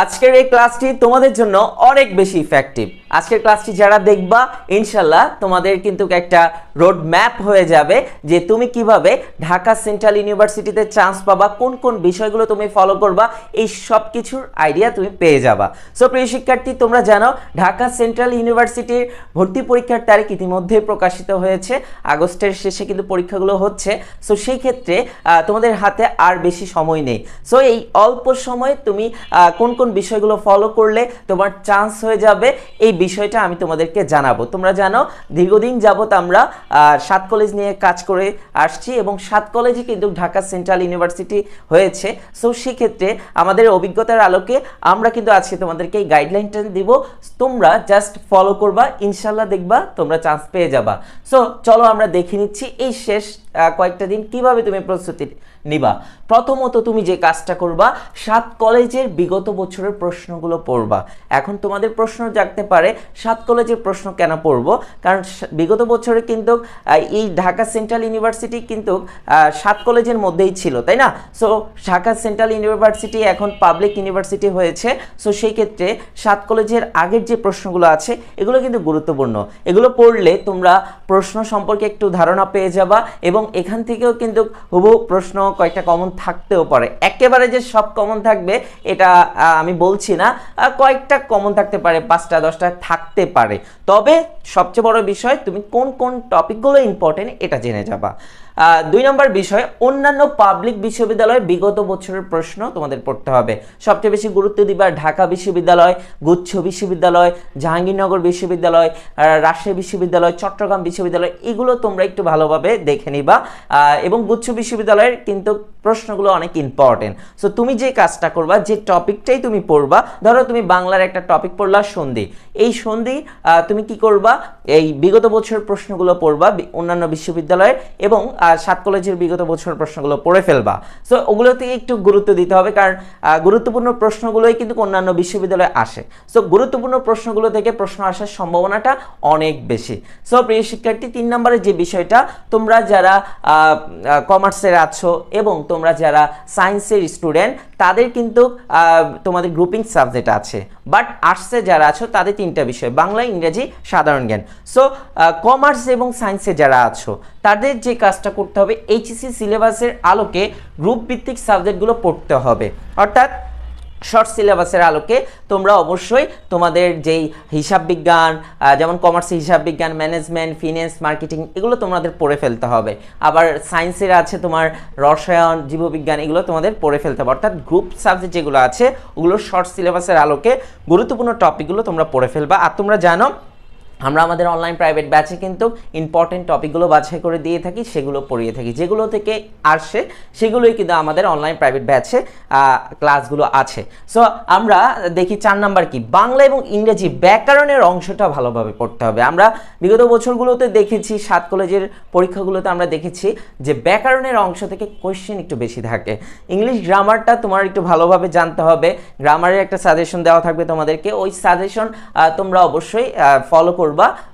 আজকের এই ক্লাসটি তোমাদের জন্য অনেক বেশি ইফেক্টিভ আজকের ক্লাসটি যারা দেখবা ইনশাল্লাহ তোমাদের কিন্তু একটা রোড ম্যাপ হয়ে যাবে যে তুমি কীভাবে ঢাকা সেন্ট্রাল ইউনিভার্সিটিতে চান্স পাবা, কোন কোন বিষয়গুলো তুমি ফলো করবা, এই সব কিছুর আইডিয়া তুমি পেয়ে যাবা। সো প্রিয় শিক্ষার্থী, তোমরা জানো ঢাকা সেন্ট্রাল ইউনিভার্সিটির ভর্তি পরীক্ষার তারিখ ইতিমধ্যে প্রকাশিত হয়েছে। আগস্টের শেষে কিন্তু পরীক্ষাগুলো হচ্ছে। সো সেই ক্ষেত্রে তোমাদের হাতে আর বেশি সময় নেই। সো এই অল্প সময়ে তুমি কোন কোন বিষয়গুলো ফলো করলে তোমার চান্স হয়ে যাবে, এই বিষয়টা আমি তোমাদেরকে জানাব। তোমরা জানো, দীর্ঘদিন যাবত আমরা সাত কলেজ নিয়ে কাজ করে আসছি এবং সাত কলেজে কিন্তু ঢাকা সেন্ট্রাল ইউনিভার্সিটি হয়েছে। সো সেক্ষেত্রে আমাদের অভিজ্ঞতার আলোকে আমরা কিন্তু আজকে তোমাদেরকে এই গাইডলাইনটা দিব। তোমরা জাস্ট ফলো করবা ইনশাল্লাহ দেখবা, তোমরা চান্স পেয়ে যাবা। সো চলো আমরা দেখে নিচ্ছি এই শেষ কয়েকটা দিন কীভাবে তুমি প্রস্তুতি নিবা। প্রথমত তুমি যে কাজটা করবা, সাত কলেজের বিগত বছরের প্রশ্নগুলো পড়বা। এখন তোমাদের প্রশ্ন জাগতে পারে, সাত কলেজের প্রশ্ন কেন পড়ব? কারণ বিগত বছরে কিন্তু এই ঢাকা সেন্ট্রাল ইউনিভার্সিটি কিন্তু সাত কলেজের মধ্যেই ছিল, তাই না? সো ঢাকা সেন্ট্রাল ইউনিভার্সিটি এখন পাবলিক ইউনিভার্সিটি হয়েছে। সো সেই ক্ষেত্রে সাত কলেজের আগের যে প্রশ্নগুলো আছে, এগুলো কিন্তু গুরুত্বপূর্ণ। এগুলো পড়লে তোমরা প্রশ্ন সম্পর্কে একটু ধারণা পেয়ে যাবা এবং এখান থেকেও কিন্তু হুবহু প্রশ্ন কয়েকটা কমন থাকতেও পারে। একেবারে যে সব কমন থাকবে, এটা আমি বলছি না কয়েকটা কমন থাকতে পারে, পাঁচটা, দশটা থাকতে পারে। তবে সবচেয়ে বড় বিষয়, তুমি কোন কোন টপিকগুলো ইম্পর্টেন্ট এটা জেনে যাবা। দুই নম্বর বিষয়, অন্যান্য পাবলিক বিশ্ববিদ্যালয়ের বিগত বছরের প্রশ্ন তোমাদের পড়তে হবে। সবচেয়ে বেশি গুরুত্ব দিবা ঢাকা বিশ্ববিদ্যালয়, গুচ্ছ বিশ্ববিদ্যালয়, জাহাঙ্গীরনগর বিশ্ববিদ্যালয় রাজশাহী বিশ্ববিদ্যালয়, চট্টগ্রাম বিশ্ববিদ্যালয়, এগুলো তোমরা একটু ভালোভাবে দেখে নিবা। এবং গুচ্ছ বিশ্ববিদ্যালয়ের কিন্তু প্রশ্নগুলো অনেক ইম্পর্টেন্ট সো তুমি যে কাজটা করবা, যে টপিকটাই তুমি পড়বা, ধরো তুমি বাংলার একটা টপিক পড়লা সন্ধি। এই সন্ধি তুমি কি করবা? এই বিগত বছরের প্রশ্নগুলো পড়বা অন্যান্য বিশ্ববিদ্যালয়ের এবং সাত কলেজের বিগত বছরের প্রশ্নগুলো পড়ে ফেলবা। সো ওগুলোতে একটু গুরুত্ব দিতে হবে কারণ গুরুত্বপূর্ণ প্রশ্নগুলোই কিন্তু অন্যান্য বিশ্ববিদ্যালয়ে আসে। সো গুরুত্বপূর্ণ প্রশ্নগুলো থেকে প্রশ্ন আসার সম্ভাবনাটা অনেক বেশি। সো প্রিয় শিক্ষার্থী, তিন নম্বরের যে বিষয়টা, তোমরা যারা কমার্সের আছো এবং তোমরা যারা সায়েন্সের স্টুডেন্ট তাদের কিন্তু তোমাদের গ্রুপিং সাবজেক্ট আছে। বাট আর্টসে যারা আছো, তাদের তিনটা বিষয়, বাংলা, ইংরেজি, সাধারণ জ্ঞান। সো কমার্স এবং সায়েন্সে যারা আছো, তাদের যে কাজটা করতে হবে এইচএসসি সিলেবাসের আলোকে গ্রুপ ভিত্তিক সাবজেক্টগুলো পড়তে হবে। অর্থাৎ শর্ট সিলেবাসের আলোকে তোমরা অবশ্যই তোমাদের যেই হিসাব বিজ্ঞান যেমন কমার্স হিসাব বিজ্ঞান ম্যানেজমেন্ট ফিনান্স মার্কেটিং এগুলো তোমাদের পড়ে ফেলতে হবে। আবার সায়েন্সের আছে তোমার রসায়ন, জীববিজ্ঞান, এগুলো তোমাদের পড়ে ফেলতে হবে। অর্থাৎ গ্রুপ সাবজেক্ট যেগুলো আছে, ওগুলো শর্ট সিলেবাসের আলোকে গুরুত্বপূর্ণ টপিকগুলো তোমরা পড়ে ফেলবা। আর তোমরা জানো আমরা আমাদের অনলাইন প্রাইভেট ব্যাচে কিন্তু ইম্পর্টেন্ট টপিকগুলো বাছাই করে দিয়ে থাকি, সেগুলো পড়িয়ে থাকি। যেগুলো থেকে আসে, সেগুলোই কিন্তু আমাদের অনলাইন প্রাইভেট ব্যাচে ক্লাসগুলো আছে। সো আমরা দেখি চার নাম্বার কি? বাংলা এবং ইংরেজি ব্যাকরণের অংশটা ভালোভাবে পড়তে হবে। আমরা বিগত বছরগুলোতে দেখেছি, সাত কলেজের পরীক্ষাগুলোতে আমরা দেখেছি যে ব্যাকরণের অংশ থেকে কোয়েশ্চেন একটু বেশি থাকে। ইংলিশ গ্রামারটা তোমার একটু ভালোভাবে জানতে হবে। গ্রামারের একটা সাজেশন দেওয়া থাকবে তোমাদেরকে। ওই সাজেশন তোমরা অবশ্যই ফলো করবা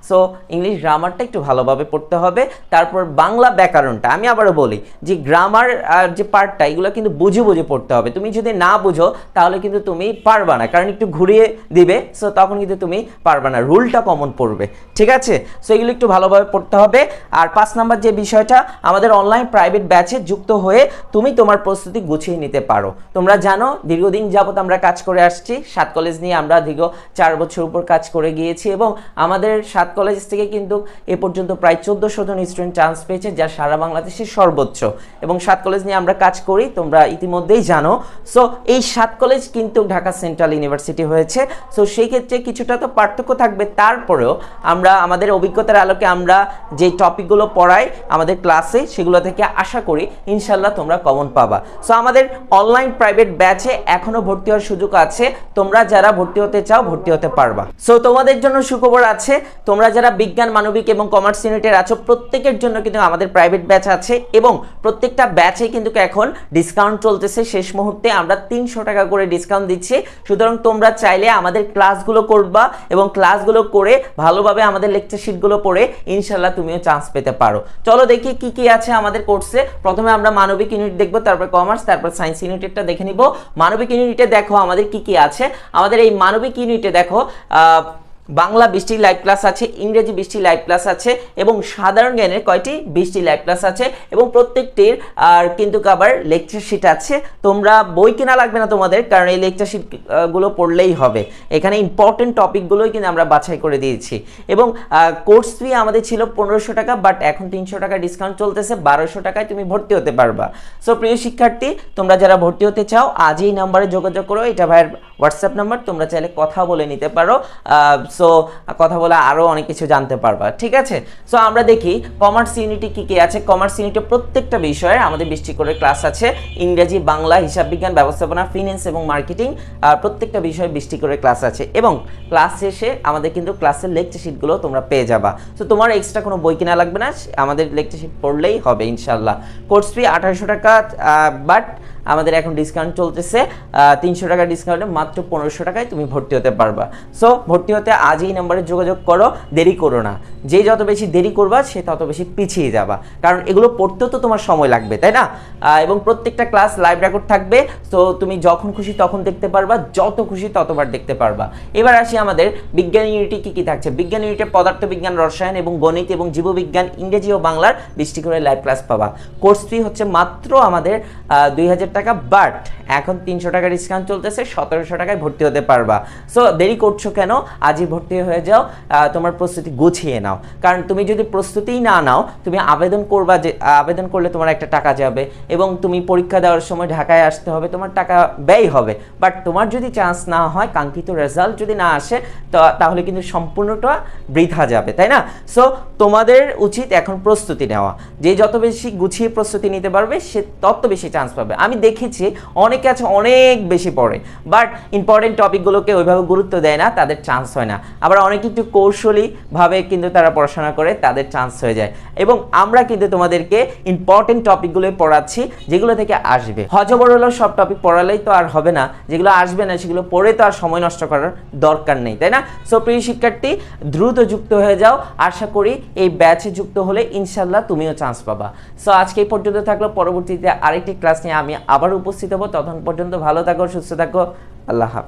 সো ইংলিশ গ্রামারটা একটু ভালোভাবে পড়তে হবে। তারপর বাংলা ব্যাকরণটা, আমি আবারও বলি, যে গ্রামার আর যে পার্টটা এগুলো কিন্তু বুঝে বুঝে পড়তে হবে। তুমি যদি না বুঝো, তাহলে কিন্তু তুমি পারবা না, কারণ একটু ঘুরিয়ে দিবে সো তখন কিন্তু তুমি পারবা না রুলটা কমন পড়বে। ঠিক আছে? সো এগুলো একটু ভালোভাবে পড়তে হবে। আর পাঁচ নাম্বার যে বিষয়টা, আমাদের অনলাইন প্রাইভেট ব্যাচে যুক্ত হয়ে তুমি তোমার প্রস্তুতি গুছিয়ে নিতে পারো। তোমরা জানো, দীর্ঘদিন যাবত আমরা কাজ করে আসছি। সাত কলেজ নিয়ে আমরা দীর্ঘ চার বছর উপর কাজ করে গিয়েছি এবং আমাদের সাত কলেজ থেকে কিন্তু এ পর্যন্ত প্রায় চোদ্দোশো জন স্টুডেন্ট চান্স পেয়েছে, যা সারা বাংলাদেশের সর্বোচ্চ। এবং সাত কলেজ নিয়ে আমরা কাজ করি, তোমরা ইতিমধ্যেই জানো। সো এই সাত কলেজ কিন্তু ঢাকা সেন্ট্রাল ইউনিভার্সিটি হয়েছে। সো সেই ক্ষেত্রে কিছুটা তো পার্থক্য থাকবে। তারপরেও আমরা, আমাদের অভিজ্ঞতার আলোকে আমরা যে টপিকগুলো পড়াই আমাদের ক্লাসে সেগুলো থেকে আশা করি ইনশাল্লাহ তোমরা কমন পাবা। সো আমাদের অনলাইন প্রাইভেট ব্যাচে এখনও ভর্তি হওয়ার সুযোগ আছে। তোমরা যারা ভর্তি হতে চাও, ভর্তি হতে পারবা। সো তোমাদের জন্য সুখবর আছে আছে। তোমরা যারা বিজ্ঞান, মানবিক এবং কমার্স ইউনিটের আছো, প্রত্যেকের জন্য কিন্তু আমাদের প্রাইভেট ব্যাচ আছে এবং প্রত্যেকটা ব্যাচে কিন্তু এখন ডিসকাউন্ট চলতেছে। শেষ মুহূর্তে আমরা তিনশো টাকা করে ডিসকাউন্ট দিচ্ছি। সুতরাং তোমরা চাইলে আমাদের ক্লাসগুলো করবা এবং ক্লাসগুলো করে ভালোভাবে আমাদের লেকচার শিটগুলো পড়ে ইনশাল্লাহ তুমিও চান্স পেতে পারো। চলো দেখি কি কি আছে আমাদের কোর্সে প্রথমে আমরা মানবিক ইউনিট দেখব, তারপর কমার্স তারপর সায়েন্স ইউনিটেরটা দেখে নিব। মানবিক ইউনিটে দেখো আমাদের কি কি আছে। আমাদের এই মানবিক ইউনিটে দেখো বাংলা বৃষ্টি লাইভ ক্লাস আছে, ইংরেজি বৃষ্টি লাইভ ক্লাস আছে এবং সাধারণ জ্ঞানের কয়টি বৃষ্টি লাইভ ক্লাস আছে এবং প্রত্যেকটির, আর কিন্তু আবার লেকচার শিট আছে। তোমরা বই কেনা লাগবে না তোমাদের, কারণ এই লেকচার শিটগুলো পড়লেই হবে। এখানে ইম্পর্টেন্ট টপিকগুলোই কিন্তু আমরা বাছাই করে দিয়েছি। এবং কোর্স ফি আমাদের ছিল পনেরোশো টাকা বাট এখন তিনশো টাকা ডিসকাউন্ট চলতেছে, বারোশো টাকায় তুমি ভর্তি হতে পারবা। সো প্রিয় শিক্ষার্থী, তোমরা যারা ভর্তি হতে চাও, আজই নাম্বারে যোগাযোগ করো। এটা ভাইয়ের হোয়াটসঅ্যাপ নাম্বার তোমরা চাইলে কথা বলে নিতে পারো। সো কথা বলে আরও অনেক কিছু জানতে পারবা, ঠিক আছে? সো আমরা দেখি কমার্স ইউনিটে কি কি আছে। কমার্স ইউনিটে প্রত্যেকটা বিষয়ে আমাদের বৃষ্টি করে ক্লাস আছে। ইংরেজি, বাংলা, হিসাব বিজ্ঞান, ব্যবস্থাপনা ফিনান্স এবং মার্কেটিং প্রত্যেকটা বিষয়ে বৃষ্টি করে ক্লাস আছে। এবং ক্লাস শেষে আমাদের কিন্তু ক্লাসের লেকচার শিটগুলো তোমরা পেয়ে যাবা। সো তোমার এক্সট্রা কোনো বই কেনা লাগবে না? আমাদের লেকচার শিট পড়লেই হবে ইনশাল্লাহ কোর্স ফি আঠারোশো টাকা বাট আমাদের এখন ডিসকাউন্ট চলতেছে তিনশো টাকা ডিসকাউন্টে মাত্র পনেরোশো টাকায় তুমি ভর্তি হতে পারবা। সো ভর্তি হতে আজই এই নাম্বারে যোগাযোগ করো, দেরি করো না। যে যত বেশি দেরি করবা, সে তত বেশি পিছিয়ে যাবা। কারণ এগুলো পড়তেও তো তোমার সময় লাগবে, তাই না? এবং প্রত্যেকটা ক্লাস লাইভ রেকর্ড থাকবে তো তুমি যখন খুশি তখন দেখতে পারবা, যত খুশি ততবার দেখতে পারবা। এবার আসি আমাদের বিজ্ঞান ইউনিটে কী কী থাকছে? বিজ্ঞান ইউনিটে পদার্থবিজ্ঞান, রসায়ন এবং গণিত এবং জীববিজ্ঞান, ইংরেজি ও বাংলার বৃষ্টি করে লাইভ ক্লাস পাবা। কোর্স ফি হচ্ছে মাত্র আমাদের দুই হাজার বাট এখন তিনশো টাকা ডিসকাউন্ট চলতেছে, সতেরোশো টাকায় ভর্তি হতে পারবা। সো দেরি করছ কেন? আজই ভর্তি হয়ে যাও তোমার প্রস্তুতি গুছিয়ে নাও। কারণ তুমি যদি প্রস্তুতিই না নাও, তুমি আবেদন করবা যে, আবেদন করলে তোমার একটা টাকা যাবে, এবং তুমি পরীক্ষা দেওয়ার সময় ঢাকায় আসতে হবে, তোমার টাকা ব্যয় হবে। বাট তোমার যদি চান্স না হয়, কাঙ্ক্ষিত রেজাল্ট যদি না আসে তাহলে কিন্তু সম্পূর্ণটা বৃথা যাবে, তাই না? সো তোমাদের উচিত এখন প্রস্তুতি নেওয়া। যে যত বেশি গুছিয়ে প্রস্তুতি নিতে পারবে, সে তত বেশি চান্স পাবে। আমি দেখেছি, অনেকে আছে অনেক বেশি পড়ে বাট ইম্পর্টেন্ট টপিকগুলোকে ওইভাবে গুরুত্ব দেয় না, তাদের চান্স হয় না। আবার অনেকে একটু কৌশলীভাবে কিন্তু তারা পড়াশোনা করে, তাদের চান্স হয়ে যায়। এবং আমরা কিন্তু তোমাদেরকে ইম্পর্টেন্ট টপিকগুলো পড়াচ্ছি, যেগুলো থেকে আসবে। হজবরল সব টপিক পড়ালেই তো আর হবে না, যেগুলো আসবে না, সেগুলো পড়ে তো আর সময় নষ্ট করার দরকার নেই, তাই না? সো প্রিয় শিক্ষার্থী, দ্রুত যুক্ত হয়ে যাও। আশা করি এই ব্যাচে যুক্ত হলে ইনশাল্লাহ তুমিও চান্স পাবা। সো আজকে এই পর্যন্ত থাকল। পরবর্তীতে আরেকটি ক্লাস নিয়ে আমি আবার উপস্থিত হব। তখন পর্যন্ত ভালো থাকো সুস্থ থাকো। আল্লাহ হাফেজ।